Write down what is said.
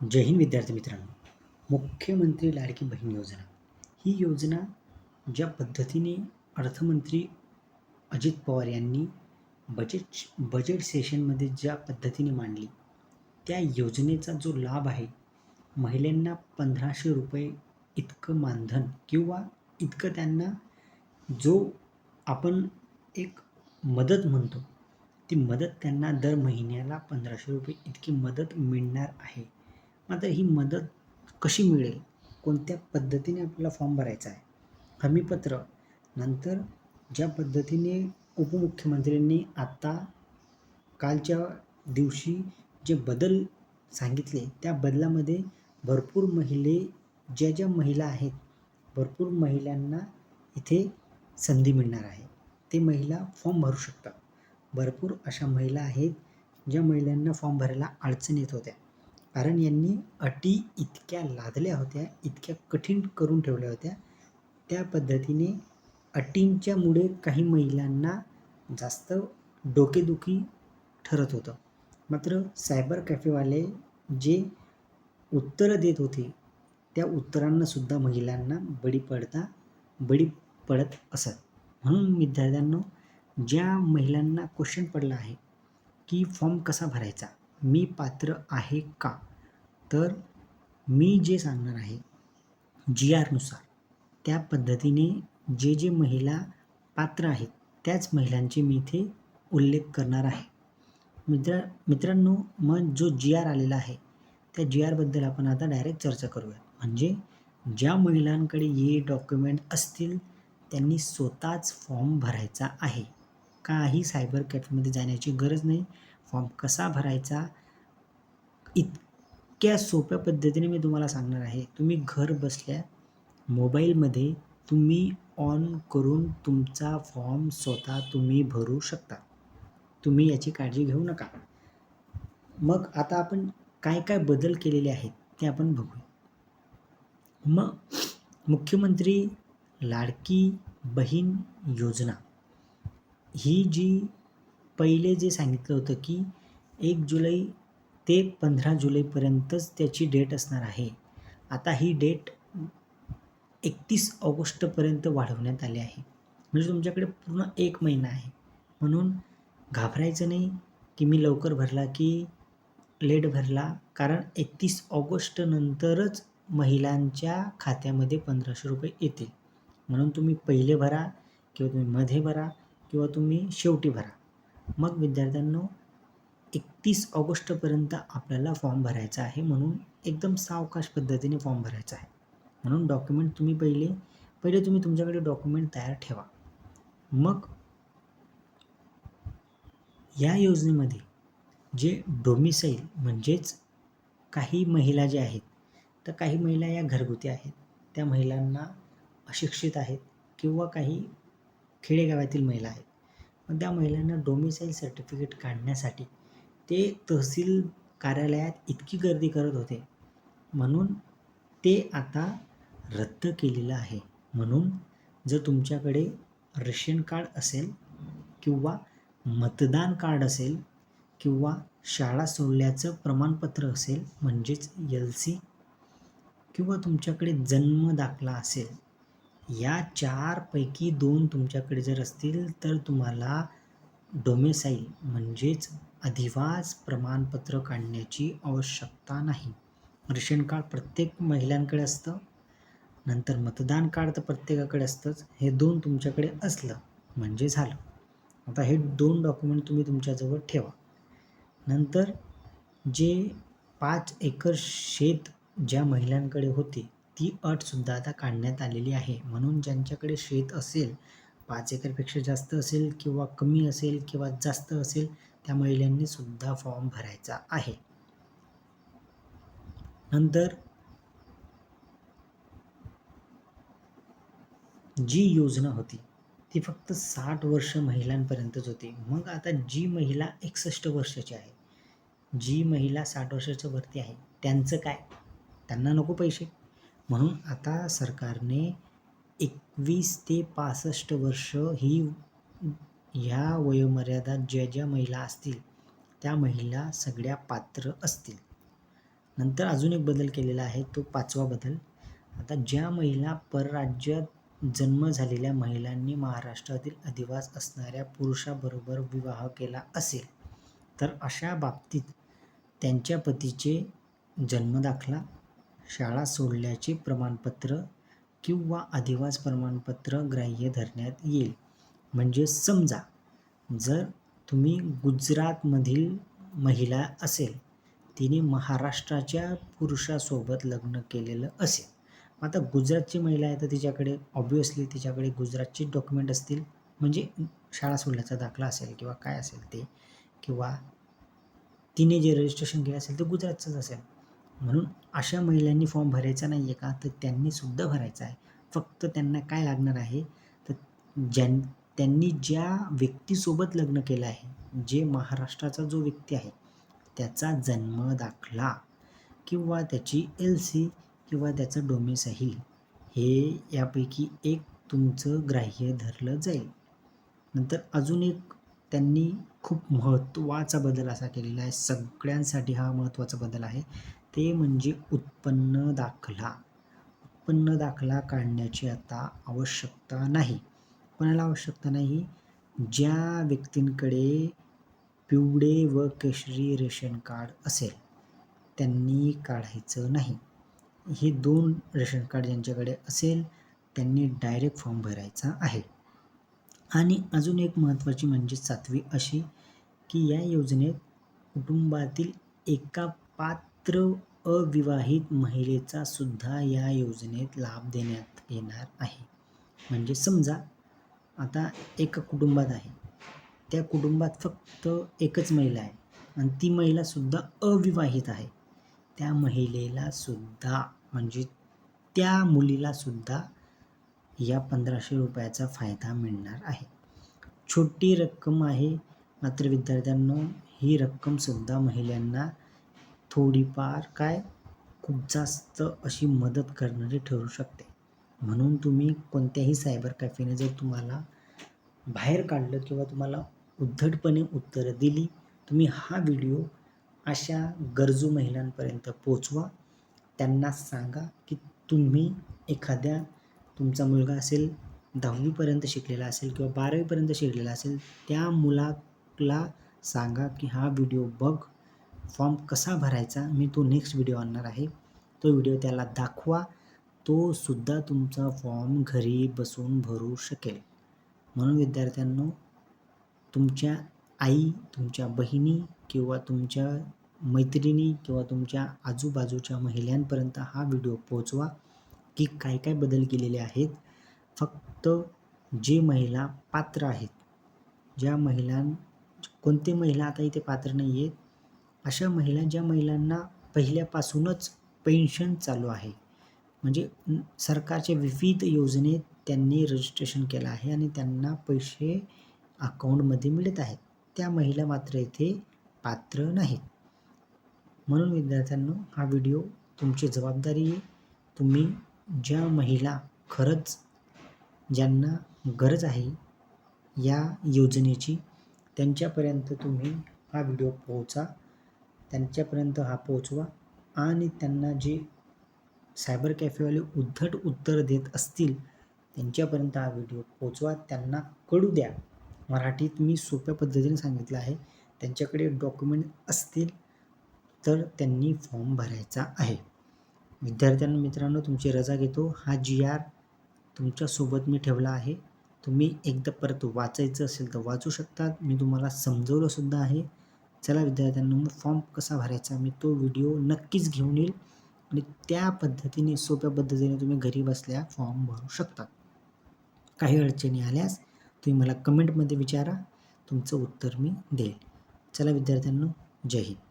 जय हिंद विद्यार्थी मित्रांनो. मुख्यमंत्री लाडकी बहीण योजना. ही योजना ज्या पद्धतीने अर्थमंत्री अजित पवार यांनी बजेट बजेट सेशनमध्ये ज्या पद्धतीने मांडली त्या योजनेचा जो लाभ आहे महिलांना पंधराशे रुपये इतकं मानधन किंवा इतकं त्यांना जो आपण एक मदत म्हणतो ती मदत त्यांना दर महिन्याला पंधराशे रुपये इतकी मदत मिळणार आहे. मात्र ही मदत कशी मिळेल? कोणत्या पद्धतीने आपल्याला फॉर्म भरायचा आहे? हमीपत्र. नंतर ज्या पद्धतीने उपमुख्यमंत्र्यांनी आत्ता कालच्या दिवशी जे बदल सांगितले त्या बदलामध्ये भरपूर महिले ज्या ज्या महिला आहेत भरपूर महिलांना इथे संधी मिळणार आहे. ते महिला फॉर्म भरू शकतात. भरपूर अशा महिला आहेत ज्या महिलांना फॉर्म भरायला अडचण येत होत्या. कारण यांनी अटी इतक्या लादल्या होत्या इतक्या कठीण करून ठेवल्या होत्या. त्या पद्धतीने अटींच्यामुळे काही महिलांना जास्त डोकेदुखी ठरत होतं. मात्र सायबर कॅफेवाले जे उत्तरं देत होते त्या उत्तरांनासुद्धा महिलांना बळी पडता बळी पडत असत. म्हणून विद्यार्थ्यांनो ज्या महिलांना क्वेश्चन पडला आहे की फॉर्म कसा भरायचा? मी पात्र आहे का? तर मी जे सांगणार आहे जी आरनुसार त्या पद्धतीने जे जे महिला पात्र आहेत त्याच महिलांचे मी इथे उल्लेख करणार आहे. मित्र मित्रांनो मग जो जी आर आलेला आहे त्या जी आरबद्दल आपण आता डायरेक्ट चर्चा करूया म्हणजे ज्या महिलांकडे ये डॉक्युमेंट असतील त्यांनी स्वतःच फॉर्म भरायचा आहे. काही सायबर कॅफेमध्ये जाण्याची गरज नाही. फॉर्म कसा भरायचा? इत इतक्या सोप्या पद्धतीने मी तुम्हाला सांगणार आहे. तुम्ही घर बसल्या मोबाईलमध्ये तुम्ही ऑन करून तुमचा फॉर्म स्वतः तुम्ही भरू शकता. तुम्ही याची काळजी घेऊ नका. मग आता आपण काय काय बदल केलेले आहेत ते आपण बघूया. मग मुख्यमंत्री लाडकी बहीण योजना. ही जी पहिले जे सांगितलं होतं की एक जुलै ते पंधरा जुलैपर्यंतच त्याची डेट असणार आहे. आता ही डेट एकतीस ऑगस्टपर्यंत वाढवण्यात आली आहे. म्हणजे तुमच्याकडे पूर्ण एक महिना आहे. म्हणून घाबरायचं नाही की मी लवकर भरला की लेट भरला. कारण एकतीस ऑगस्टनंतरच महिलांच्या खात्यामध्ये पंधराशे रुपये येतील. म्हणून तुम्ही पहिले भरा किंवा तुम्ही मध्ये भरा किंवा तुम्ही शेवटी भरा. मग विद्यार्थ्यांनो एकतीस ऑगस्टपर्यंत आपल्याला फॉर्म भरायचा आहे म्हणून एकदम सावकाश पद्धतीने फॉर्म भरायचा आहे. म्हणून डॉक्युमेंट तुम्ही पहिले पहिले तुम्ही तुमच्याकडे डॉक्युमेंट तयार ठेवा. मग या योजनेमध्ये जे डोमिसाईल म्हणजेच काही महिला ज्या आहेत तर काही महिला या घरगुती आहेत. त्या महिलांना अशिक्षित आहेत किंवा काही खेडेगावातील महिला आहेत. मग त्या महिलांना डोमिसाईल सर्टिफिकेट काढण्यासाठी ते तहसील कार्यालयात इतकी गर्दी करत होते. म्हणून ते आता रद्द केलेलं आहे. म्हणून जर तुमच्याकडे रेशन कार्ड असेल किंवा मतदान कार्ड असेल किंवा शाळा सोडल्याचं प्रमाणपत्र असेल म्हणजेच एल सी किंवा तुमच्याकडे जन्म दाखला असेल या चारपैकी दोन तुमच्याकडे जर असतील तर तुम्हाला डोमेसाईल म्हणजेच अधिवास प्रमाणपत्र काढण्याची आवश्यकता नाही. रेशन कार्ड प्रत्येक महिलांकडे असतं नंतर मतदान कार्ड तर प्रत्येकाकडे असतंच. हे दोन तुमच्याकडे असलं म्हणजे झालं. आता हे दोन डॉक्युमेंट तुम्ही तुमच्याजवळ ठेवा. नंतर जे पाच एकर शेत ज्या महिलांकडे होते ती अटसुद्धा आता काढण्यात आलेली आहे. म्हणून ज्यांच्याकडे शेत असेल पाच एकरपेक्षा जास्त असेल किंवा कमी असेल किंवा जास्त असेल त्या महिलांनी सुद्धा फॉर्म भरायचा आहे. नंतर जी योजना होती ती फक्त साठ वर्ष महिलांपर्यंतच होती. मग आता जी महिला एकसष्ट वर्षाची आहे जी महिला साठ वर्षाच्या वरती आहे त्यांचं काय? त्यांना नको पैसे. म्हणून आता सरकारने एकवीस ते पासष्ट वर्ष ही ह्या वयोमर्यादात ज्या ज्या महिला असतील त्या महिला सगळ्या पात्र असतील. नंतर अजून एक बदल केलेला आहे तो पाचवा बदल. आता ज्या महिला परराज्यात जन्म झालेल्या महिलांनी महाराष्ट्रातील अधिवास असणाऱ्या पुरुषाबरोबर विवाह केला असेल तर अशा बाबतीत त्यांच्या पतीचे जन्मदाखला शाळा सोडल्याचे प्रमाणपत्र किंवा अधिवास प्रमाणपत्र ग्राह्य धरण्यात येईल. म्हणजे समजा जर तुम्ही गुजरातमधील महिला असेल तिने महाराष्ट्राच्या पुरुषासोबत लग्न केलेलं असेल. आता गुजरातची महिला आहे तर तिच्याकडे ऑब्वियसली तिच्याकडे गुजरातचे डॉक्युमेंट असतील. म्हणजे शाळा सोडल्याचा दाखला असेल किंवा काय असेल ते किंवा तिने जे रजिस्ट्रेशन केलं असेल ते गुजरातचंच असेल. म्हणून अशा महिलांनी फॉर्म भरायचा नाही आहे का? तर त्यांनीसुद्धा भरायचा आहे. फक्त त्यांना काय लागणार आहे? तर ज्यां त्यांनी ज्या व्यक्तीसोबत लग्न केलं आहे जे महाराष्ट्राचा जो व्यक्ती आहे त्याचा जन्म दाखला किंवा त्याची एल सी किंवा त्याचं डोमेसाईल हे यापैकी एक तुमचं ग्राह्य धरलं जाईल. नंतर अजून एक त्यांनी खूप महत्त्वाचा बदल असा केलेला आहे. सगळ्यांसाठी हा महत्त्वाचा बदल आहे. ते म्हणजे उत्पन्न दाखला. उत्पन्न दाखला काढण्याची आता आवश्यकता नाही. कोणाला आवश्यकता नाही? ज्या व्यक्तींकडे पिवळे व केशरी रेशन कार्ड असेल त्यांनी काढायचं नाही. हे दोन रेशन कार्ड ज्यांच्याकडे असेल त्यांनी डायरेक्ट फॉर्म भरायचा आहे. आणि अजून एक महत्त्वाची म्हणजे सातवी अशी की या योजनेत कुटुंबातील एका पात्र अविवाहित महिलेचा सुद्धा या योजनेत लाभ देण्यात येणार आहे. म्हणजे समजा आता एका कुटुंबात आहे. त्या कुटुंबात फक्त एकच महिला आहे आणि ती महिलासुद्धा अविवाहित आहे. त्या महिलेला सुद्धा म्हणजे त्या मुलीला सुद्धा या पंधराशे रुपयाचा फायदा मिळणार आहे. छोटी रक्कम आहे मात्र विद्यार्थ्यांनो ही रक्कमसुद्धा महिलांना थोडीफार काय खूप जास्त अशी मदत करणारी ठरू शकते. म्हणून तुम्ही कोणत्याही सायबर कॅफेने जर तुम्हाला बाहेर काढलं किंवा तुम्हाला उद्धटपणे उत्तरं दिली तुम्ही हा व्हिडिओ अशा गरजू महिलांपर्यंत पोचवा. त्यांना सांगा की तुम्ही एखाद्या तुमचा मुलगा असेल दहावीपर्यंत शिकलेला असेल किंवा बारावीपर्यंत शिकलेला असेल त्या ला सांगा की हा व्हिडिओ बघ. फॉर्म कसा भरायचा? मी तो नेक्स्ट व्हिडिओ आणणार आहे. तो व्हिडिओ त्याला दाखवा. तो सुद्धा तुमचा फॉर्म घरी बसून भरू शकेल. म्हणून विद्यार्थ्यांनो तुमच्या आई तुमच्या बहिणी किंवा तुमच्या मैत्रिणी किंवा तुमच्या आजूबाजूच्या महिलांपर्यंत हा व्हिडिओ पोचवा की काय काय बदल केलेले आहेत. फक्त जे महिला पात्र आहेत ज्या महिलां कोणती महिला आता इथे पात्र नाही आहेत अशा महिला ज्या महिलांना पहिल्यापासूनच पेन्शन चालू आहे. म्हणजे सरकारच्या विविध योजनेत त्यांनी रजिस्ट्रेशन केलं आहे आणि त्यांना पैसे अकाउंटमध्ये मिळत आहेत. त्या महिला मात्र इथे पात्र नाहीत. म्हणून विद्यार्थ्यांनो हा व्हिडिओ तुमची जबाबदारी आहे. तुम्ही ज्या महिला खरंच ज्यांना गरज आहे या योजनेची त्यांच्यापर्यंत तुम्ही हा व्हिडिओ पोहोचा. त्यांच्यापर्यंत हा पोचवा आणि त्यांना जे सायबर कॅफेवाले उद्धट उत्तर देत असतील त्यांच्यापर्यंत हा व्हिडिओ पोचवा त्यांना कळू द्या. मराठीत मी सोप्या पद्धतीने सांगितलं आहे. त्यांच्याकडे डॉक्युमेंट असतील तर त्यांनी फॉर्म भरायचा आहे. विद्यार्थ्यांना मित्रांनो तुमची रजा घेतो. हा जी आर तुमच्यासोबत मी ठेवला आहे. तुम्ही एकदा परत वाचायचं असेल तर वाचू शकतात. मी तुम्हाला समजवलंसुद्धा आहे. चला विद्यार्थ्यांना मग फॉर्म कसा भरायचा मी तो व्हिडिओ नक्कीच घेऊन येईल आणि त्या पद्धतीने सोप्या पद्धतीने तुम्ही घरी बसल्या फॉर्म भरू शकता काही अडचणी आल्यास तुम्ही मला कमेंटमध्ये विचारा. तुमचं उत्तर मी देईल. चला विद्यार्थ्यांनो जय हिंद.